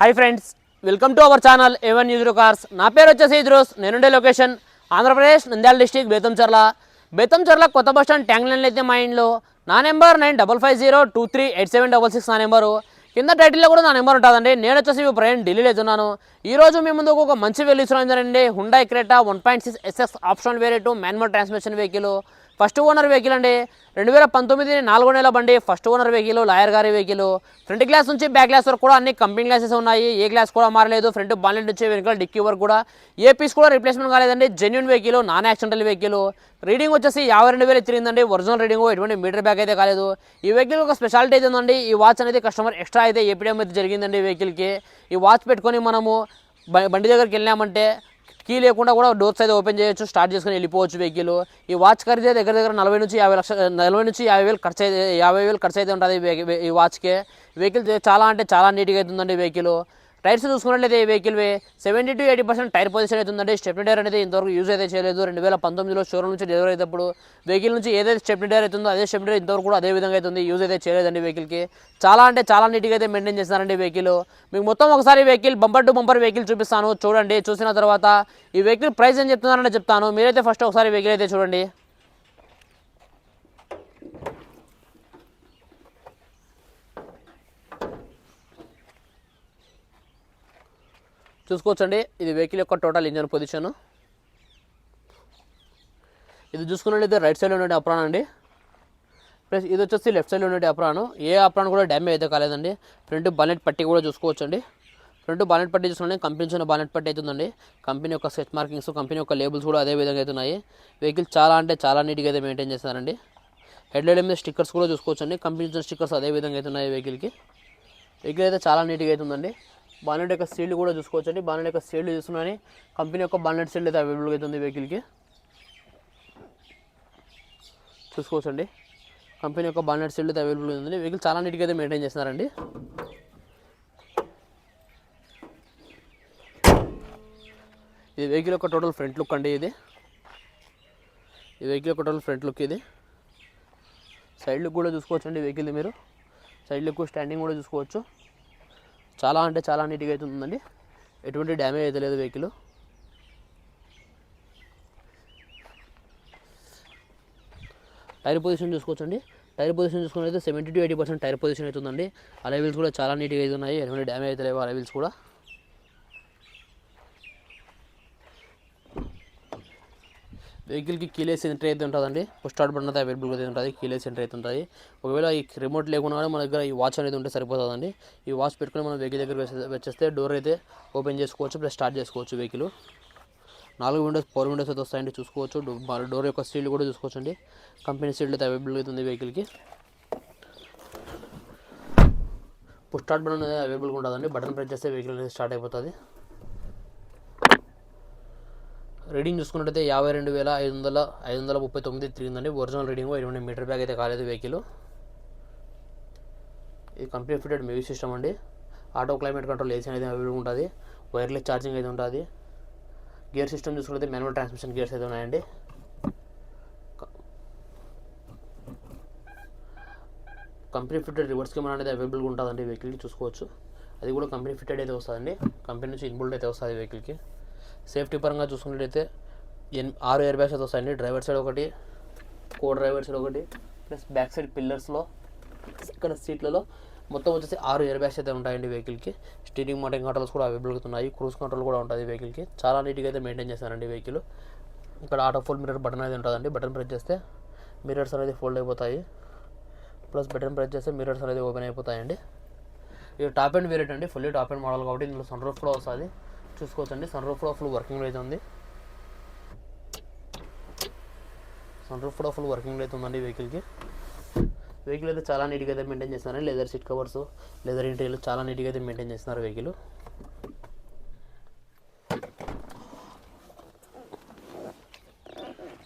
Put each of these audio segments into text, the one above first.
Hi friends welcome to our channel A one user cars నా పేరు వచ్చేసి ఇద్రోస్. నేనుండే లొకేషన్ ఆంధ్రప్రదేశ్ నంద్యాల డిస్టిక్ బేతంచర్ల బేతంచర్ల కొత్త బస్ స్టాండ్ ట్యాంక్ లైన్ అయితే మా ఇంట్లో నా number nine double five zero two three eight seven double six నా నెంబరు. కింద టైటిల్లో కూడా నా నెంబర్ ఉంటుందండి. నేను వచ్చేసి మీ ప్రయాణం ఢిల్లీలో వెళ్తున్నాను ఈరోజు మీ ముందు ఒక మంచి వెల్ ఇస్తున్నానండి Hyundai Creta one point six SS option variant manual transmission vehicle first owner vehicle అండి. రెండు వేల పంతొమ్మిది నాలుగో నెల బండి ఫస్ట్ ఓనర్ వెహికల్ లాయర్ గారి వెహికల్. ఫ్రంట్ గ్లాస్ నుంచి బ్యాక్ గ్లాస్ వరకు కూడా అన్ని కంపెనీ గ్లాసెస్ ఉన్నాయి. ఏ గ్లాస్ కూడా మారలేదు. ఫ్రంట్ బాలెట్ నుంచి వెనుకల డిక్కీ వరకు కూడా ఏ పీస్ కూడా రిప్లేస్మెంట్ కాలేదండి. Genuine vehicle non accidental vehicle reading వచ్చేసి యాభై రెండు వేలు తిరిగిందండి ఒరిజినల్ రీడింగ్ ఎటువంటి మీటర్ బ్యాక్ అయితే కాలేదు. ఈ వెహికల్ ఒక స్పెషాలిటీ అయితే ఉందండి. ఈ వాచ్ అనేది కస్టమర్ ఎక్స్ట్రా అయితే ఏపీఎం అయితే జరిగిందండి వెహికల్కి ఈ వాచ్ పెట్టుకొని మనము బండి దగ్గరికి వెళ్ళామంటే కీ లేకుండా కూడా డోర్స్ అయితే ఓపెన్ చేయొచ్చు స్టార్ట్ చేసుకుని వెళ్ళిపోవచ్చు వెహికల్. ఈ వాచ్ ఖరీదే దగ్గర దగ్గర నలభై నుంచి యాభై లక్ష నలభై నుంచి యాభై వేలు ఖర్చు అయితే యాభై వేలు ఖర్చు అయితే ఉంటుంది ఈ వాచ్కే. వెహికల్ చాలా అంటే చాలా నీట్గా అవుతుందండి వెహికల్. టైర్స్ చూసుకున్నట్లయితే ఈ vehicle seventy to eighty percent tyre position అవుతుందండి స్టెప్నీ టైర్ అనేది ఇంతవరకు యూజ్ అయితే చేయలేదు. రెండు వేల పంతొమ్మిదిలో షోరూమ్ నుంచి డెలివరీ అయినప్పుడు వెహికల్ నుంచి ఏదైతే స్టెప్నీ టైర్ అవుతుందో అదే స్టెప్నీ టైర్ ఇంతవరకు కూడా అదే విధంగా అవుతుంది యూజ్ అయితే చేయలేదండి వెహికల్కి చాలా అంటే చాలా నీట్గా అయితే మెయింటైన్ చేస్తున్నారండి వెహికల్ మీకు మొత్తం ఒకసారి vehicle bumper to bumper vehicle చూపిస్తాను. చూడండి చూసిన తర్వాత ఈ వెహికల్ ప్రైస్ ఏం చెప్తున్నారని చెప్తాను. మీరైతే ఫస్ట్ ఒకసారి వెహికల్ అయితే చూడండి. చూసుకోవచ్చండి. ఇది వెహికల్ యొక్క టోటల్ ఇంజన్ పొజిషన్. ఇది చూసుకున్నట్లయితే రైట్ సైడ్లో ఉండే అప్రాన్ అండి. ప్లస్ ఇది వచ్చేసి లెఫ్ట్ సైడ్లో ఉండే అప్రాన్. ఏ అప్రాన్ కూడా డ్యామేజ్ అయితే కాలేదండి. ఫ్రంట్ బాలెట్ పట్టి కూడా చూసుకోవచ్చండి. ఫ్రంట్ బాలెట్ పట్టి చూసుకుంటే కంపెనీ చిన్న బాలెట్ పట్టి అవుతుందండి. కంపెనీ యొక్క సెట్ మార్కింగ్స్ కంపెనీ యొక్క లేబుల్స్ కూడా అదే విధంగా అవుతున్నాయి. వెహికల్ చాలా అంటే చాలా నీట్గా అయితే మెయింటైన్ చేస్తారండి హెడ్లైట్ మీద స్టిక్కర్స్ కూడా చూసుకోవచ్చండి. కంపెనీ స్టిక్కర్స్ అదే విధంగా అవుతున్నాయి వెహికల్కి. వెహికల్ అయితే చాలా నీట్గా అవుతుందండి. బానెట్ యొక్క సీల్డ్ కూడా చూసుకోవచ్చండి. బానెట్ యొక్క సీల్డ్ చూసుకుని కంపెనీ యొక్క బానెట్ సీల్డ్ అయితే అవైలబుల్గా అవుతుంది వెహికల్కి చూసుకోవచ్చండి. కంపెనీ యొక్క బానెట్ సీల్డ్ అయితే అవైలబుల్ ఉంది. వెహికల్ చాలా నీట్గా అయితే మెయింటైన్ చేస్తున్నారండి. ఇది వెహికల్ యొక్క టోటల్ ఫ్రంట్ లుక్ అండి ఇది. ఈ వెహికల్ యొక్క టోటల్ ఫ్రంట్ లుక్ ఇది. సైడ్ లుక్ కూడా చూసుకోవచ్చండి వెహికల్ మీరు. సైడ్ లుక్ స్టాండింగ్ కూడా చూసుకోవచ్చు. చాలా అంటే చాలా నీట్గా అయితే ఉందండి. ఎటువంటి డ్యామేజ్ అయితే లేదు వెహికల్. టైర్ పొజిషన్ చూసుకోవచ్చండి. టైర్ పొజిషన్ చూసుకున్నట్లయితే seventy to eighty percent tyre position అవుతుందండి అలైవిల్స్ కూడా చాలా నీట్గా అయితే ఉన్నాయి. ఎటువంటి డ్యామేజ్ అయితే లేవు అలైవిల్స్ కూడా. వెహికల్కి కీలేస్ ఎంట్రీ అయితే ఉంటుందండి. పుష్ స్టార్ట్ బటన్ అయితే అవైలబుల్గా అయితే ఉంటుంది. కీలేస్ ఎంట్రీ అయితే ఉంటుంది. ఒకవేళ ఈ రిమోట్ లేకుండా మన దగ్గర ఈ వాచ్ అనేది ఉంటే సరిపోతుందండి. ఈ వాచ్ పెట్టుకుని మనం వెహికల్ దగ్గర వచ్చేస్తే డోర్ అయితే ఓపెన్ చేసుకోవచ్చు ప్లస్ స్టార్ట్ చేసుకోవచ్చు వెహికల్. నాలుగు విండోస్ ఫోర్ విండోస్ అయితే వస్తాయండి చూసుకోవచ్చు. డోర్ యొక్క సీల్ కూడా చూసుకోవచ్చండి. కంపెనీ స్టీల్ అయితే అవైలబుల్ అవుతుంది వెహికల్కి. పుష్ స్టార్ట్ బటన్ అనేది అవైలబుల్గా ఉంటుందండి. బటన్ ప్రెస్ చేస్తే వెహికల్ అనేది స్టార్ట్ అయిపోతుంది. రీడింగ్ చూసుకున్నట్టయితే యాభై రెండు వేల ఐదు వందల ఐదు వందల ముప్పై తొమ్మిది తిరిగిందండి. ఒరిజినల్ రీడింగ్ ఇరవై మీటర్ బ్యాగ్ అయితే కాలేదు వెహికల్. ఇది కంపెనీ ఫిటెడ్ మ్యూజిక్ సిస్టమ్ అండి. ఆటో క్లైమేట్ కంట్రోల్ ఏసీ అనేది అవైలబుల్ ఉంటుంది. వైర్లెస్ ఛార్జింగ్ అయితే ఉంటుంది. గేర్ సిస్టమ్ చూసుకుంటే మాన్యువల్ ట్రాన్స్మిషన్ గేర్స్ అయితే ఉన్నాయండి. కంపెనీ ఫిటెడ్ రివర్స్ కెమెరా అనేది అవైలబుల్గా ఉంటుందండి వెహికల్కి చూసుకోవచ్చు. అది కూడా కంపెనీ ఫిటెడ్ అయితే వస్తుందండి. కంపెనీ నుంచి ఇన్బుల్డ్ అయితే వస్తుంది వెహికల్కి. సేఫ్టీ పరంగా చూసుకున్నట్లయితే ఎన్ ఆరు ఎయిర్ బ్యాగ్స్ అయితే వస్తాయండి. డ్రైవర్ సైడ్ ఒకటి కో డ్రైవర్ సైడ్ ఒకటి ప్లస్ బ్యాక్ సైడ్ పిల్లర్స్లో ఇక్కడ సీట్లలో మొత్తం వచ్చేసి ఆరు ఎయిర్ బ్యాగ్స్ అయితే ఉంటాయండి వెహికల్కి. స్టీరింగ్ మోటింగ్ కంట్రోల్స్ కూడా అవైలబుల్గా ఉన్నాయి. క్రూజ్ కంట్రోల్ కూడా ఉంటుంది వెహికల్కి. చాలా నీట్గా అయితే మెయింటైన్ చేస్తారండి వెహికల్. ఇక్కడ ఆటో ఫుల్ మిర్రర్ బటన్ అనేది ఉంటుందండి. బటన్ ప్రెస్ చేస్తే మిర్రర్స్ అనేది ఫోల్డ్ అయిపోతాయి. ప్లస్ బటన్ ప్రెస్ చేస్తే మిర్రర్స్ అనేది ఓపెన్ అయిపోతాయండి. ఇది టాప్ అండ్ వేరియట్ అండి ఫుల్లీ టాప్ అండ్ మోడల్ కాబట్టి ఇందులో సన్ రూఫ్ కూడా వస్తుంది. చూసుకోవచ్చండి. సన్ రూఫ్ కూడా ఫుల్ వర్కింగ్ అయితే ఉంది. సన్ రూఫ్ కూడా ఫుల్ వర్కింగ్ అయితే ఉందండి వెహికల్కి వెహికల్ అయితే చాలా నీట్గా అయితే మెయింటైన్ చేస్తున్నారు. Leather seat covers leather interior చాలా నీట్గా అయితే మెయింటైన్ చేస్తున్నారు వెహికల్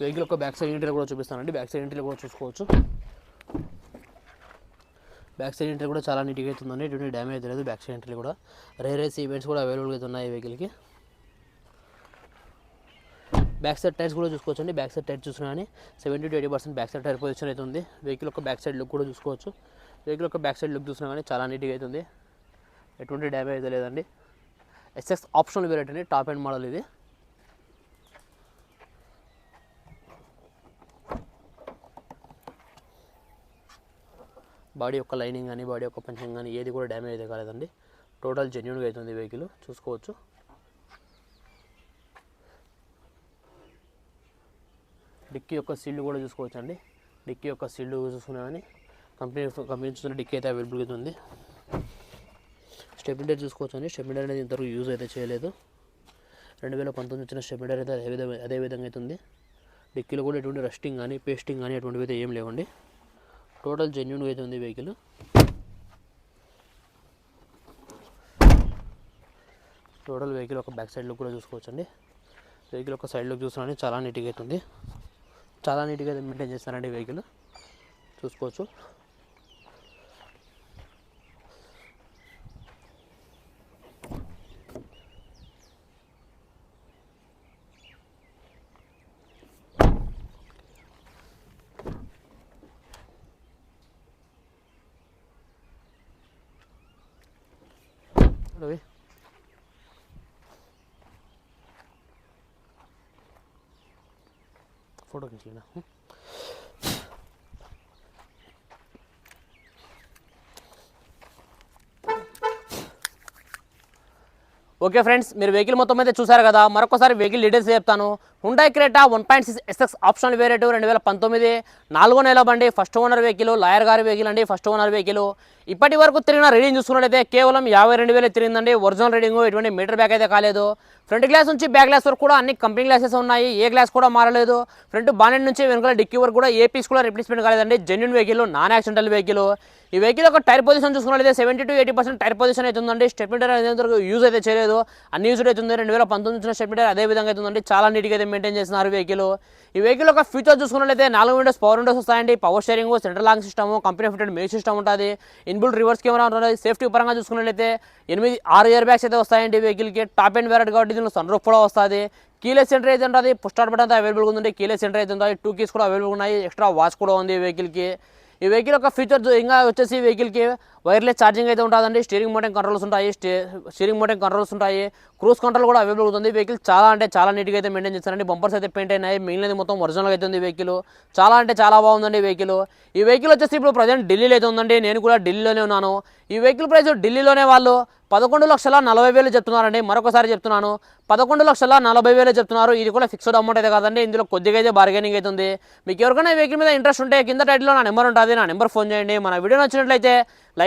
వెహికల్ ఒక బ్యాక్ సైడ్ ఇంటీరియర్ కూడా చూపిస్తానండి. బ్యాక్ సైడ్ ఇంటీరియర్ కూడా చూసుకోవచ్చు. బ్యాక్ సైడ్ ఎంట్రీ కూడా చాలా నీట్గా అవుతుంది ఎటువంటి డ్యామేజ్ అయితే లేదు. బ్యాక్ సైడ్ ఎంట్రీ కూడా రేర్ రేస్ ఈవెంట్స్ కూడా అవైలబుల్గా అవుతున్నాయి ఉన్నాయి ఈ వెహికల్కి. బ్యాక్ సైడ్ టైర్స్ కూడా చూసుకోవచ్చండి. బ్యాక్ సైడ్ టైర్ చూసినా కానీ seventy to eighty percent back side tyre position అయితే ఉంది. వెహికల్ యొక్క బ్యాక్ సైడ్ లుక్ కూడా చూసుకోవచ్చు. వెహికల్ యొక్క బ్యాక్ సైడ్ లుక్ చూసినా కానీ చాలా నీట్గా అవుతుంది ఎటువంటి డ్యామేజ్ అయితే లేదండి. ఎస్ఎస్ ఆప్షనల్ వేరేట్ అండి. టాప్ అండ్ మోడల్ ఇది. బాడీ యొక్క లైనింగ్ కానీ బాడీ యొక్క పంచింగ్ కానీ ఏది కూడా డ్యామేజ్ అయితే కాలేదండి. టోటల్ జెన్యున్గా అవుతుంది వెహికల్ చూసుకోవచ్చు. డిక్కీ యొక్క సీల్డ్ కూడా చూసుకోవచ్చు అండి డిక్కీ యొక్క సీల్డ్ చూసుకున్నా కానీ కంపెనీ కంపెనీ చూస్తున్న డిక్కీ అయితే అవైలబుల్గా ఉంది. స్టెబిలిటర్ చూసుకోవచ్చు అండి స్టెబిలిటర్ అనేది ఇంతవరకు యూజ్ అయితే చేయలేదు. రెండు వేల పంతొమ్మిది వచ్చిన స్టెబిలిటర్ అయితే అదే విధంగా అదే విధంగా అవుతుంది డిక్కీలో కూడా ఎటువంటి రస్టింగ్ కానీ పేస్టింగ్ కానీ అటువంటివి అయితే ఏం లేవండి. టోటల్ జెన్యున్గా అయితే ఉంది వెహికల్? టోటల్ వెహికల్ ఒక బ్యాక్ సైడ్లో కూడా చూసుకోవచ్చు అండి వెహికల్ ఒక సైడ్లోకి లుక్ చూస్తున్నాను చాలా నీట్గా అవుతుంది చాలా నీట్గా అయితే మెయింటైన్ చేస్తారండి వెహికల్. చూసుకోవచ్చు. rồi que తీసిన ఓకే ఫ్రెండ్స్ మీరు వెహికల్ మొత్తం అయితే చూసారు కదా. మరొకసారి వెహికల్ డీటెయిల్స్ చెప్తాను. Hyundai Creta one point six SX option వేరేటు రెండు వేల పంతొమ్మిది నాలుగో నెల బండి ఫస్ట్ ఓనర్ వెహికల్ లాయర్ గారి వెహికల్ అండి ఫస్ట్ ఓనర్ వెహికల్ ఇప్పటి వరకు తిరిగిన రీడింగ్ చూసుకున్నట్లయితే కేవలం యాభై రెండు వేలు తిరిగిందండి. ఒరిజినల్ రీడింగ్ ఎటువంటి మీటర్ బ్యాక్ అయితే కాలేదు. ఫ్రంట్ గ్లాస్ నుంచి బ్యాక్ గ్లాస్ వరకు కూడా అన్ని కంపెనీ గ్లాసెస్ ఉన్నాయి. ఏ గ్లాస్ కూడా మారలేదు. ఫ్రంట్ బానెట్ నుంచి వెనుకల డిక్కీ వరకు కూడా ఏ పీస్ కూడా రిప్లేస్మెంట్ కాలేదండి. Genuine vehicle non accidental vehicle ఈ వెహికల్ యొక్క టైర్ పొజిషన్ చూసుకున్నట్లయితే seventy to eighty percent tyre position అయితే ఉందండి. స్టెప్ మీటర్ అనేది యూజ్ అయితే చేయలేదు. అన్ని యూజ్ అవుతుంది రెండు వేల పంతొమ్మిది వచ్చిన స్టెప్ మీటర్ అదే విధంగా అవుతుందండి చాలా నీట్గా అయితే మెయింటైన్ చేస్తున్నారు వెహికల్ ఈ వెహికల్ యొక్క ఫీచర్ చూసుకున్నట్లయితే నాలుగు విండోస్ పవర్ విండోస్ వస్తాయండి. Power steering central lock system company fitted main system ఉంటుంది. ఇన్బుల్ రివర్స్ కెమెరా ఉంటుంది. సేఫ్టీ పరంగా చూసుకున్నట్లయితే ఎనిమిది ఆరు ఇయర్ బ్యాగ్స్ అయితే వస్తాయండి వెహికల్కి టాప్ అండ్ వేరెట్ కాబట్టి దీనిలో సన్ రూఫ్ కూడా వస్తుంది. కీలెస్ సెంటర్ అయితే ఉంటుంది. పుష్ స్టార్ట్ బటన్ అయితే అవైలబుల్గా ఉంది. కీలెస్ సెంటర్ అయితే ఉంటుంది. టూ కీస్ కూడా అవైలబుల్ ఉన్నాయి. ఎక్స్ట్రా వాచ్ కూడా ఉంది వెహికల్కి ఈ వెహికల్ యొక్క ఫీచర్ ఇంకా వచ్చేసి వెహికల్కి వైర్లెస్ ఛార్జింగ్ అయితే ఉంటుందండి. స్టీరింగ్ మోటింగ్ కంట్రోల్స్ ఉంటాయి. స్టే స్టీరింగ్ మోటింగ్ కంట్రోల్స్ ఉంటాయి. క్రూజ్ కంట్రోల్ కూడా అవైలబుల్ ఉంటుంది వెహికల్ చాలా అంటే చాలా నీట్గా అయితే మెయింటైన్ చేస్తారండి. బంపర్స్ అయితే పెయింట్ అయినాయి. మిగిలినది మొత్తం ఒరిజినల్ అయితే ఉంది వెహికల్ చాలా అంటే చాలా బాగుందండి వెహికల్ ఈ వెహికల్ వచ్చేసి ఇప్పుడు ప్రజెంట్ ఢిల్లీలో అయితే ఉందండి. నేను కూడా ఢిల్లీలోనే ఉన్నాను. ఈ వెహికల్ ప్రైస్ ఢిల్లీలోనే వాళ్ళు పదకొండు లక్షల నలభై వేలు చెప్తున్నారండి. మరొకసారి చెప్తున్నాను. పదకొండు లక్షల నలభై వేలు చెప్తున్నారు. ఇది కూడా ఫిక్స్డ్ అమౌంట్ అయితే కాదండి. ఇందులో కొద్దిగా అయితే బార్గెనింగ్ అవుతుంది మీకు ఎవరికైనా వెహికల్ మీద ఇంట్రెస్ట్ ఉంటే కింద టైటిల్లో నా నెంబర్ ఉంటుంది. నా నెంబర్ ఫోన్ చేయండి. మన వీడియో నచ్చినట్లయితే